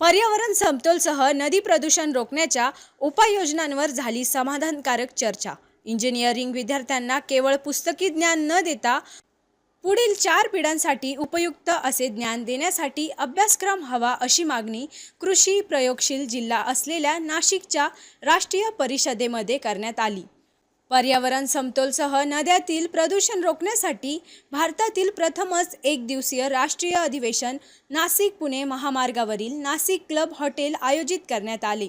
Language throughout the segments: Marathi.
पर्यावरण समतोलसह नदी प्रदूषण रोखण्याच्या उपाययोजनांवर झाली समाधानकारक चर्चा. इंजिनिअरिंग विद्यार्थ्यांना केवळ पुस्तकी ज्ञान न देता पुढील चार पिढ्यांसाठी उपयुक्त असे ज्ञान देण्यासाठी अभ्यासक्रम हवा अशी मागणी कृषी प्रयोगशील जिल्हा असलेल्या नाशिकच्या राष्ट्रीय परिषदेमध्ये करण्यात आली. पर्यावरण समतोलसह नद्यातील प्रदूषण रोखण्यासाठी भारतातील प्रथमच एक दिवसीय राष्ट्रीय अधिवेशन नाशिक पुणे महामार्गावरील नाशिक क्लब हॉटेल आयोजित करण्यात आले.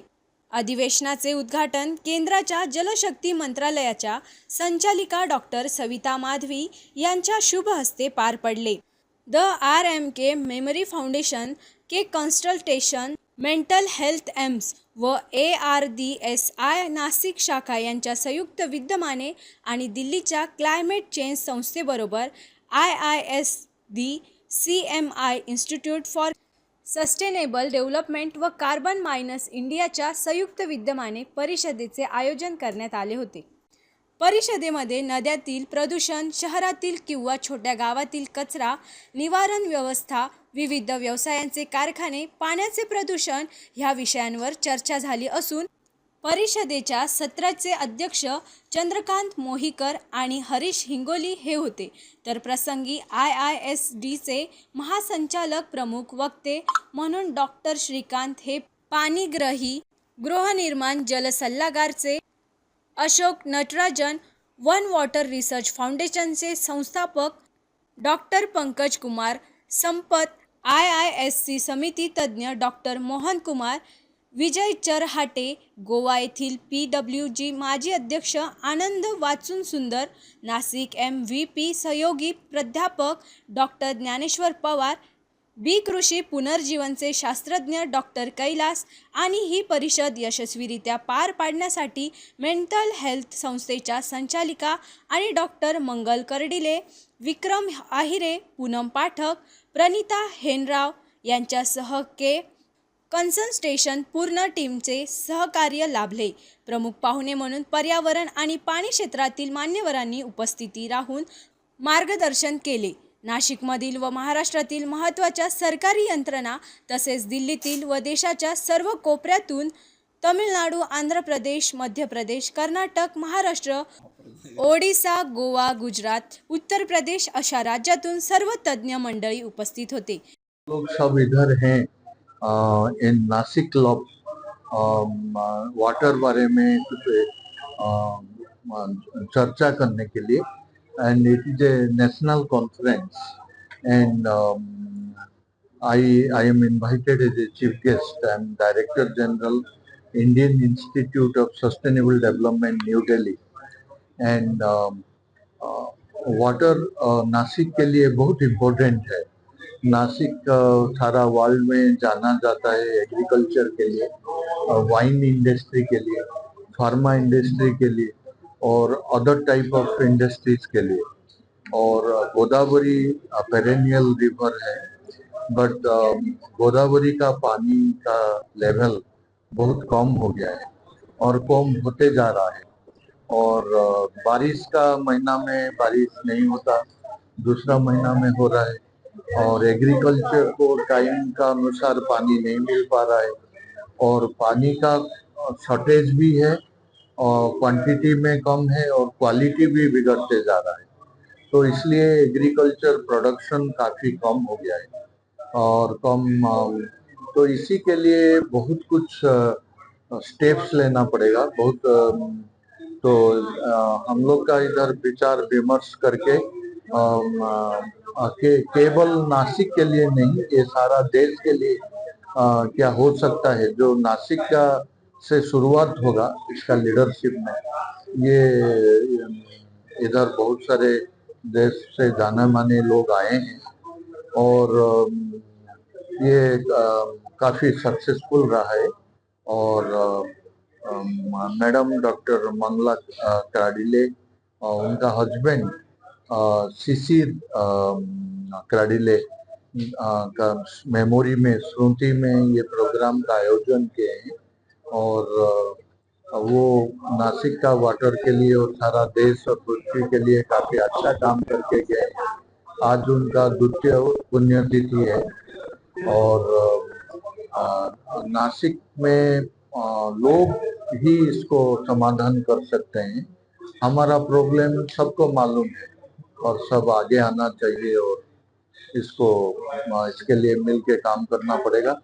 अधिवेशनाचे उद्घाटन केंद्राच्या जलशक्ती मंत्रालयाच्या संचालिका डॉक्टर सविता माधवी यांच्या शुभ हस्ते पार पडले. The R M K memory foundation K consultation mental health AIIMS व A R D S I Nashik शाखा यांच्या संयुक्त विद्यमाने आणि दिल्लीच्या climate change संस्थेबरोबर I I S D C M I institute for sustainable development व कार्बन मायनस इंडियाच्या संयुक्त विद्यमाने परिषदेचे आयोजन करण्यात आले होते. परिषदेमध्ये नद्यातील प्रदूषण शहरातील किंवा छोट्या गावातील कचरा निवारण व्यवस्था विविध व्यवसायांचे कारखाने पाण्याचे प्रदूषण ह्या विषयांवर चर्चा झाली असून परिषदेच्या सत्राचे अध्यक्ष चंद्रकांत मोहीकर आणि हरीश हिंगोली हे होते. तर प्रसंगी आय आय एस डीचे महासंचालक प्रमुख वक्ते म्हणून डॉक्टर श्रीकांत हे पाणीग्रही गृहनिर्माण जलसल्लागारचे Ashok Natarajan one water research फाउंडेशनचे संस्थापक डॉक्टर पंकज कुमार संपत आय आय एस सी समिती तज्ज्ञ डॉक्टर मोहन कुमार विजय चरहाटे गोवा येथील पी डब्ल्यू जी माजी अध्यक्ष आनंद वाचून सुंदर नाशिक एम व्ही पी सहयोगी प्राध्यापक डॉक्टर ज्ञानेश्वर पवार बी कृषी पुनर्जीवनचे शास्त्रज्ञ डॉक्टर कैलास आणि ही परिषद यशस्वीरित्या पार पाडण्यासाठी मेंटल हेल्थ संस्थेच्या संचालिका आणि डॉक्टर मंगल कर्डिले विक्रम आहिरे पूनम पाठक प्रणिता हेनराव यांच्यासह के. कन्सन स्टेशन पूर्ण टीमचे सहकार्य लाभले. प्रमुख पाहुणे म्हणून पर्यावरण आणि पाणी क्षेत्रातील मान्यवरांनी उपस्थिती राहून मार्गदर्शन केले. नाशिकमधील व महाराष्ट्रातील महत्त्वाच्या सरकारी यंत्रणा तसेच दिल्लीतील व देशाच्या सर्व कोपऱ्यातून तमिळनाडू आंध्र प्रदेश मध्य प्रदेश कर्नाटक महाराष्ट्र ओडिसा गोवा गुजरात उत्तर प्रदेश अशा राज्यातून सर्व तज्ज्ञ मंडळी उपस्थित होते. लोग सब इधर हैं इन नासिक क्लब वाटर बारे में कुछ चर्चा करने के लिए। And it is a national conference and I I am a as a chief guest I am director general Indian institute of sustainable development new Delhi and water Nashik के लिए बहुत इम्पोर्टेंट है नासिक सारा वर्ल्ड में जाना जाता है एग्रीकल्चर के लिए वाइन इंडस्ट्री के लिए फार्मा इंडस्ट्री के लिए और अदर टाइप ऑफ़ इंडस्ट्रीज़ के लिए। और गोदावरी पेरेनियल रिवर है बट गोदावरी का पानी का लेवल बहुत कम हो गया है और कम होते जा रहा है। और बारिश का महीना में बारिश नहीं होता, दूसरा महीना में हो रहा है और एग्रीकल्चर को टाइम का अनुसार पानी नहीं मिल पा रहा है। और पानी का शॉर्टेज भी है क्वांटिटी में कम है और क्वालिटी भी बिगड़ते जा रहा है। तो इसलिए एग्रीकल्चर प्रोडक्शन काफ़ी कम हो गया है और कम तो इसी के लिए बहुत कुछ स्टेप्स लेना पड़ेगा। बहुत तो हम लोग का इधर विचार विमर्श करके के, केवल नासिक के लिए नहीं ये सारा देश के लिए क्या हो सकता है? जो नासिक का से शुरुआत होगा इसका लीडरशिप में। ये, इधर बहुत सारे देश से जाने माने लोग आए हैं और ये काफ़ी सक्सेसफुल रहा है और मैडम डॉक्टर मंगला क्राडिले उनका हस्बैंड शिशिर क्राडिले का मेमोरी में स्मृति में ये प्रोग्राम का आयोजन किए हैं। और वो नासिक का वाटर के लिए और सारा देश और पृथ्वी के लिए काफ़ी अच्छा काम करके गए। आज उनका द्वितीय पुण्यतिथि है। और नासिक में लोग ही इसको समाधान कर सकते हैं। हमारा प्रॉब्लम सबको मालूम है और सब आगे आना चाहिए और इसको इसके लिए मिल के काम करना पड़ेगा।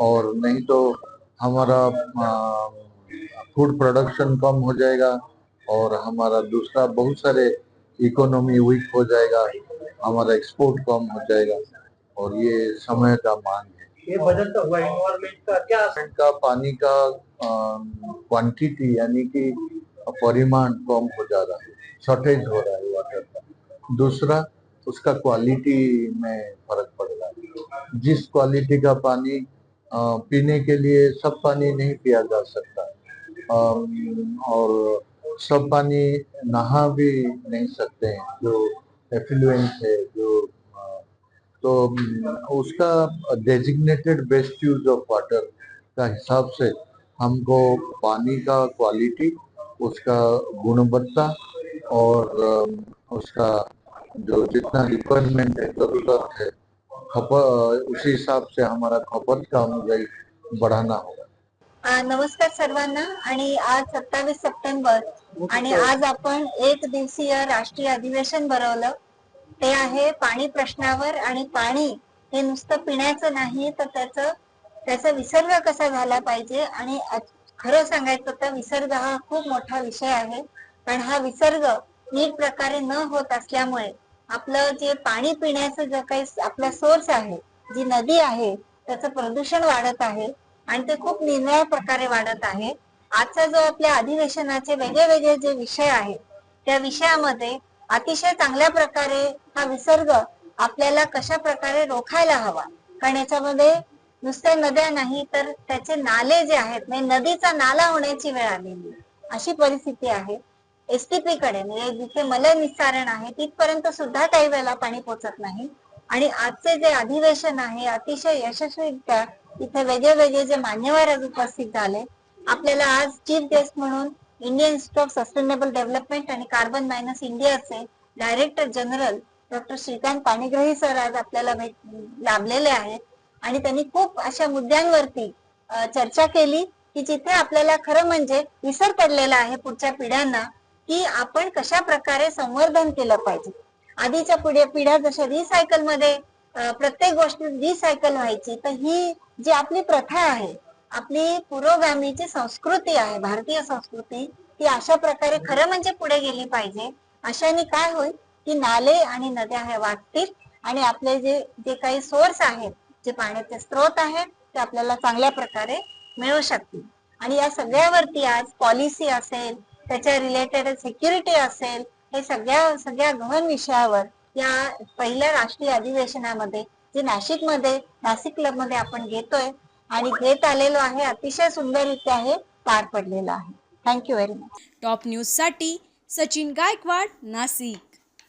और नहीं तो हमारा फ़ूड प्रोडक्शन कम हो जाएगा और हमारा दूसरा बहुत सारे इकोनॉमी वीक हो जाएगा हमारा एक्सपोर्ट कम हो जाएगा और ये समय का मांग है। ये बदलता हुआ इन्वायरमेंट का क्या? असर का पानी का क्वांटिटी यानी कि परिमाण कम हो जा रहा है शॉर्टेज हो रहा है वाटर का। दूसरा उसका क्वालिटी में फ़र्क पड़ रहा है। जिस क्वालिटी का पानी पीने के लिए सब पानी नहीं पिया जा सकता। और सब पानी नहा भी नहीं सकते हैं, जो एफ्लुएंट है, जो तो उसका designated best use of water का हिसाब से हमको पानी का क्वालिटी उसका गुणवत्ता और उसका जो जितना रिक्वायरमेंट है, ज़रूरत है खप उसी हिसाब से हमारा खपत का अनुयायी बढ़ाना होगा। नमस्कार सर्वांना आणि आज सत्तावीस सप्टेंबर आणि आज आपण एक दिवसीय राष्ट्रीय अधिवेशन भरवलं. ते आहे पाणी प्रश्नावर आणि पाणी हे नुसतं पिण्याचं नाही तर त्याचं त्याचा विसर्ग कसा झाला पाहिजे आणि खरं सांगायचं तर विसर्ग हा खूप मोठा विषय आहे. कारण हा विसर्ग नीट प्रकारे न होत असल्यामुळे आपलं जे पाणी पिण्याचं जे काही आपला सोर्स आहे जी नदी आहे त्याचं प्रदूषण वाढत आहे आणि ते खूप निर्णय प्रकारे वाढत आहे. आजचा जो आपल्या अधिवेशनाचे वेगळे वेगळे जे विषय आहेत त्या विषयामध्ये अतिशय चांगल्या प्रकारे हा विसर्ग आपल्याला कशा प्रकारे रोखायला हवा? कारण याच्यामध्ये नुसत्या नद्या नाही तर त्याचे नाले जे आहेत म्हणजे नदीचा नाला होण्याची वेळ आलेली अशी परिस्थिती आहे. एसटीपी कडे म्हणजे जिथे मलय निस्सारण आहे तिथपर्यंत सुद्धा काही वेळेला पाणी पोचत नाही. आणि आजचे जे अधिवेशन आहे अतिशय यशस्वीरित्या इथे वेगळे वेगळे जे मान्यवर आज उपस्थित झाले आपल्याला आज चीफ गेस्ट म्हणून Indian institute of sustainable development आणि कार्बन मायनस इंडियाचे director general doctor Shrikant Panigrahi sir आज आपल्याला भेट लाभलेले आहेत. आणि त्यांनी खूप अशा मुद्द्यांवरती चर्चा केली की जिथे आपल्याला खरं म्हणजे विसर पडलेला आहे पुढच्या पिढ्यांना की आपण कशा प्रकारे संवर्धन केलं पाहिजे? आधीच्या पिढ्या पिढ्या जशा रिसायकलमध्ये प्रत्येक गोष्ट रिसायकल व्हायची तर ही जी आपली प्रथा आहे आपली पुरोगामीची संस्कृती आहे भारतीय संस्कृती ती अशा प्रकारे खरं म्हणजे पुढे गेली पाहिजे. अशाने काय होईल की नाले आणि नद्या ह्या वाटतील आणि आपले जे जे काही सोर्स आहेत जे पाण्याचे स्रोत आहेत ते आपल्याला चांगल्या प्रकारे मिळू शकतील. आणि या सगळ्यावरती आज पॉलिसी असेल त्याच्या रिलेटेड सिक्युरिटी असेल हे सगळ्या सगळ्या गहन विषयावर या पहिल्या राष्ट्रीय अधिवेशनामध्ये जे नाशिकमध्ये नाशिक क्लबमध्ये आपण घेतोय आणि घेत आलेलो आहे अतिशय सुंदररित्या हे पार पडलेलं आहे. थँक्यू व्हेरी मच टॉप न्यूजसाठी सचिन गायकवाड नाशिक.